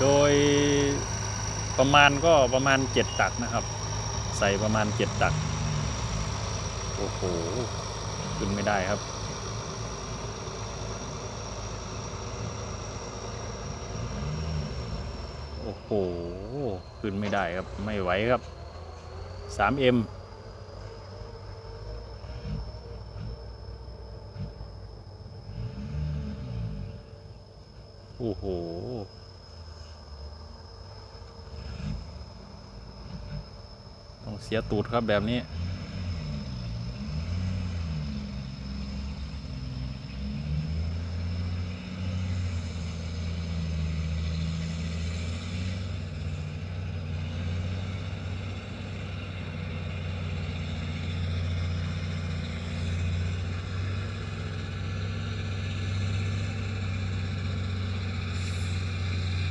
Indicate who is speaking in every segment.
Speaker 1: โดยประมาณก็ประมาณเจ็ดตักนะครับ ใส่ประมาณเจ็ดตัก โอ้โห ขึ้นไม่ได้ครับ โอ้โห ขึ้นไม่ได้ครับ ไม่ไหวครับ 3M โอ้โห ต้อง เสียตูดครับแบบนี้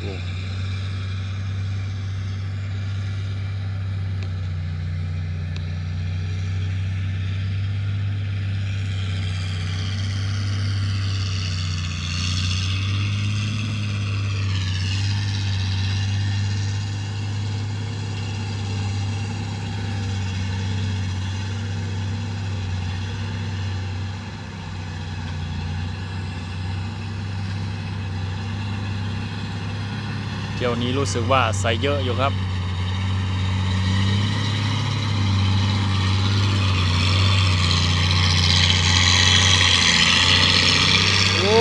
Speaker 1: โอ้ เที่ยวนี้รู้สึกว่าใส่เยอะอยู่ครับ โอ้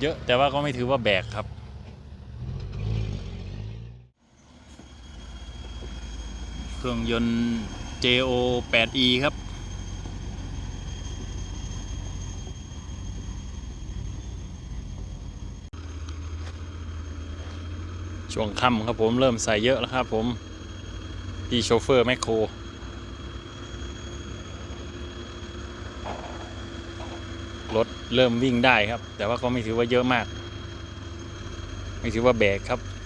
Speaker 1: เยอะแต่ว่าก็ไม่ถือว่าแบกครับ เครื่องยนต์ JO 8E ครับ ช่วงค่ำครับผมเริ่มใส่เยอะแล้วครับผม พี่โชเฟอร์แมคโครรถเริ่มวิ่งได้ครับ แต่ว่าก็ไม่ถือว่าเยอะมาก ไม่ถือว่าแบกครับ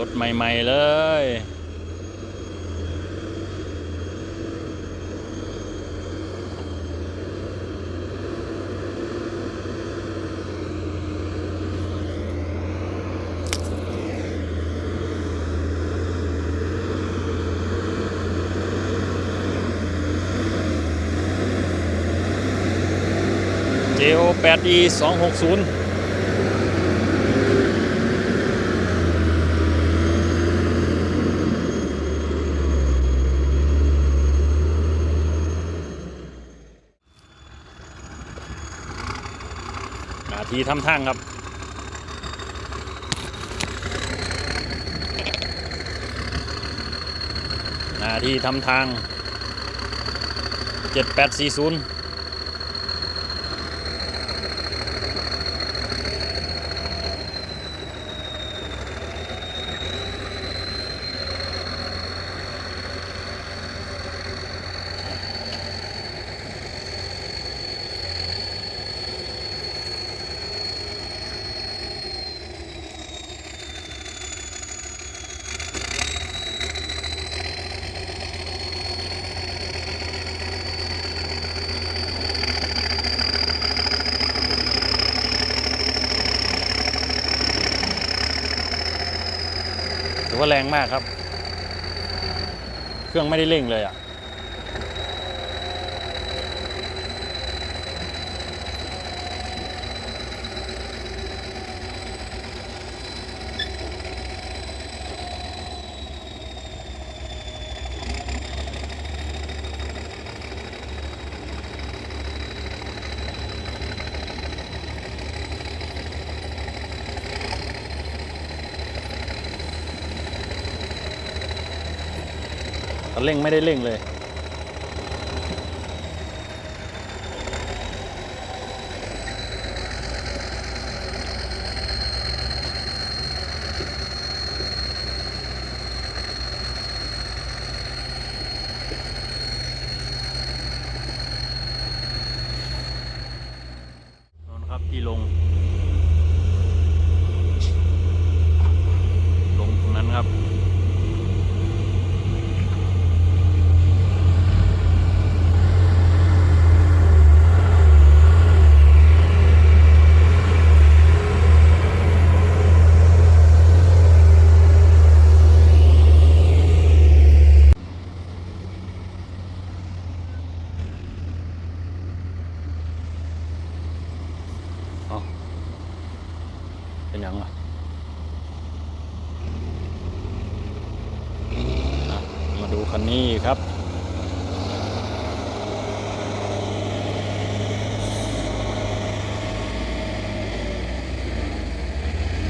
Speaker 1: รถใหม่ ๆ เลย JO 8E 260 ทีทำทางครับนาทีทำทาง 7840 ว่าแรงมากครับ เครื่องไม่ได้เร่งเลยอะ แต่เร่งไม่ได้เร่งเลย นนครับที่ลง ดูคันนี้ครับ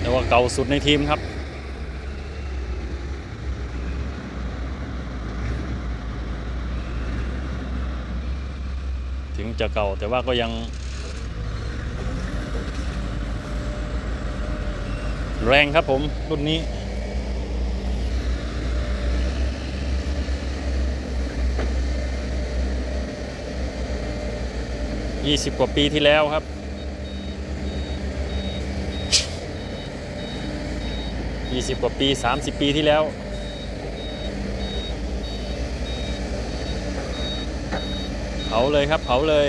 Speaker 1: แต่ว่าเก่าสุดในทีมครับถึงจะเก่าแต่ว่าก็ยังแรงครับผมรุ่นนี้ ยี่สิบกว่าปีที่แล้วครับยี่สิบกว่าปีสามสิบปีที่แล้ว เผาเลยครับ เผาเลย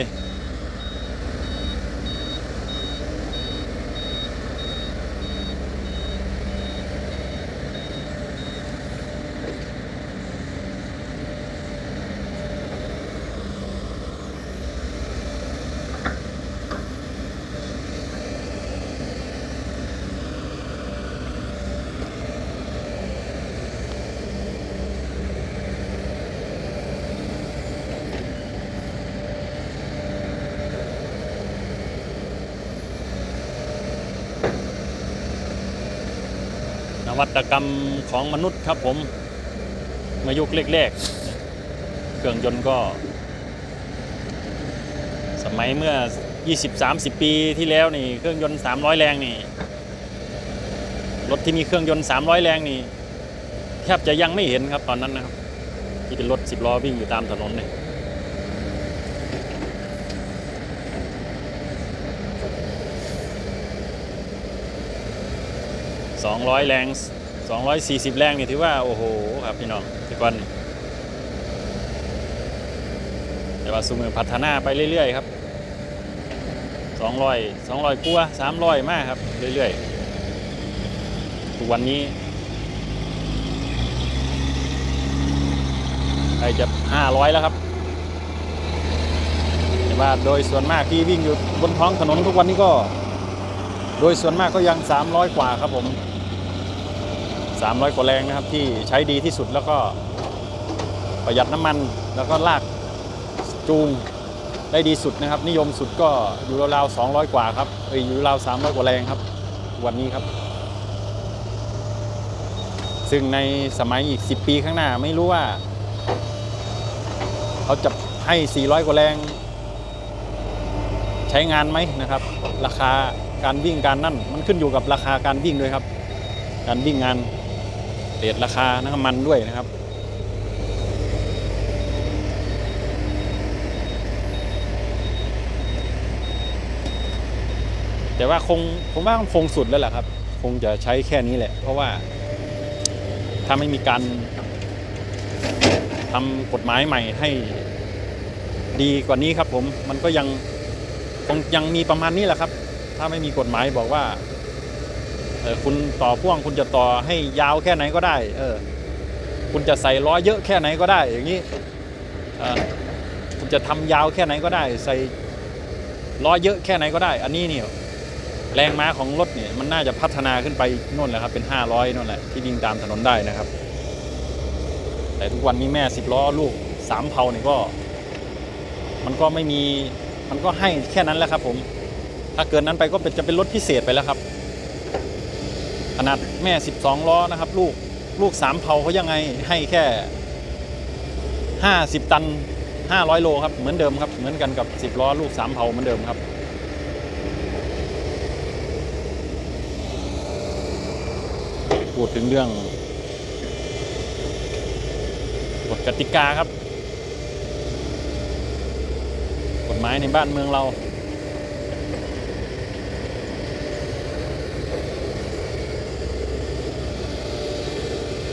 Speaker 1: วัตกรรมของมนุษย์ครับผมมายุคแรกๆ เครื่องยนต์ก็ สมัยเมื่อ 20-30 ปีที่แล้วนี่เครื่องยนต์ 300 แรงนี่รถที่มีเครื่องยนต์ 300 แรงนี่แทบจะยังไม่เห็นครับตอนนั้นนะครับ ที่เป็นรถ 10 ล้อวิ่งอยู่ตามถนนเนี่ย 200 แรง 240 แรงนี่ถือว่า โอ้โห ครับพี่น้องที่ก่อนแต่ว่าสุมือพัฒนาไปเรื่อย ๆ ครับ 200 200กว่า300 มากครับ เรื่อย ๆ ทุกวันนี้ใกล้จะ 500 แล้วครับแต่ว่าโดยส่วนมากที่วิ่งอยู่บนท้องถนนทุกวันนี้ก็ โดยส่วนมากก็ยัง 300 กว่าครับผม 300 กว่าแรงนะครับที่ใช้ดีที่สุดแล้วก็ประหยัดน้ำมันแล้วก็ลากจูงได้ดีสุดนะครับ นิยมสุดก็อยู่ราวๆ200 กว่าครับเอ้ยอยู่ราว300 กว่าแรงครับ วันนี้ครับ ซึ่งในสมัยอีก 10 ปีข้างหน้าไม่รู้ว่าเขาจะให้ 400 กว่าแรง ใช้งานไหมนะครับ ราคาการวิ่งการนั่นมันขึ้นอยู่กับราคาการวิ่งด้วยครับ การวิ่งงาน เรทราคาน้ำมันด้วยนะครับ แต่ว่าคงผมว่าคงสุดแล้วแหละครับ คงจะใช้แค่นี้แหละ เพราะว่าถ้าไม่มีการทำกฎหมายใหม่ให้ดีกว่านี้ครับผมมันก็ยังคงยังมีประมาณนี้แหละครับ ถ้าไม่มีกฎหมายบอกว่า เออคุณต่อพ่วงคุณจะต่อให้ยาวแค่ไหนก็ได้ เออ คุณจะใส่ล้อเยอะแค่ไหนก็ได้ อย่างนี้คุณจะทำยาวแค่ไหนก็ได้ ใส่ล้อเยอะแค่ไหนก็ได้ อันนี้เนี่ยแรงม้าของรถเนี่ยมันน่าจะพัฒนาขึ้นไปนู่นแหละครับเป็น 500นู่นแหละที่วิ่งตามถนนได้นะครับ แต่ทุกวันนี้แม่สิบล้อลูกสามเผาเนี่ยก็ มันก็ไม่มีมันก็ให้แค่นั้นแหละครับ ผม ถ้าเกินนั้นไปก็เป็นจะเป็นรถพิเศษไปแล้วครับ นาดแม่ 12 ล้อนะครับ ลูกลูกสามเผาเขายังไงให้แค่ 50 ตัน 500 โลครับเหมือนเดิมครับ เหมือนกันกับ 10 ล้อลูกสามเผาเหมือนเดิมครับ พูดถึงเรื่องกฎกติกาครับ กฎหมายในบ้านเมืองเรา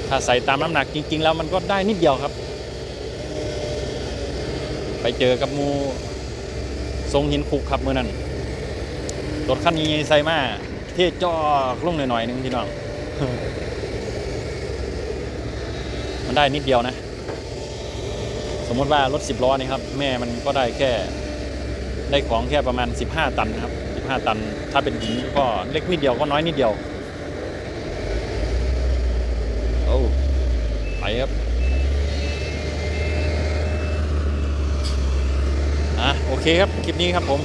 Speaker 1: ถ้าใส่ตามน้ำหนักจริง ๆ แล้วมันก็ได้นิดเดียวครับ ไปเจอกับมูทรงหินคุกครับเมื่อนั้นรถคันนี้ใส่มาเทจอกลงหน่อยๆหนึงพี่น้อง มันได้นิดเดียวนะ สมมติว่ารถ 10ล้อนี่ครับ แม่มันก็ได้แค่ได้ของแค่ประมาณ 15 ตันนะครับ 15 ตัน ถ้าเป็นหินก็เล็กนิดเดียวก็น้อยนิดเดียว โอ้ไปครับอะโอเคครับ คลิปนี้ครับผม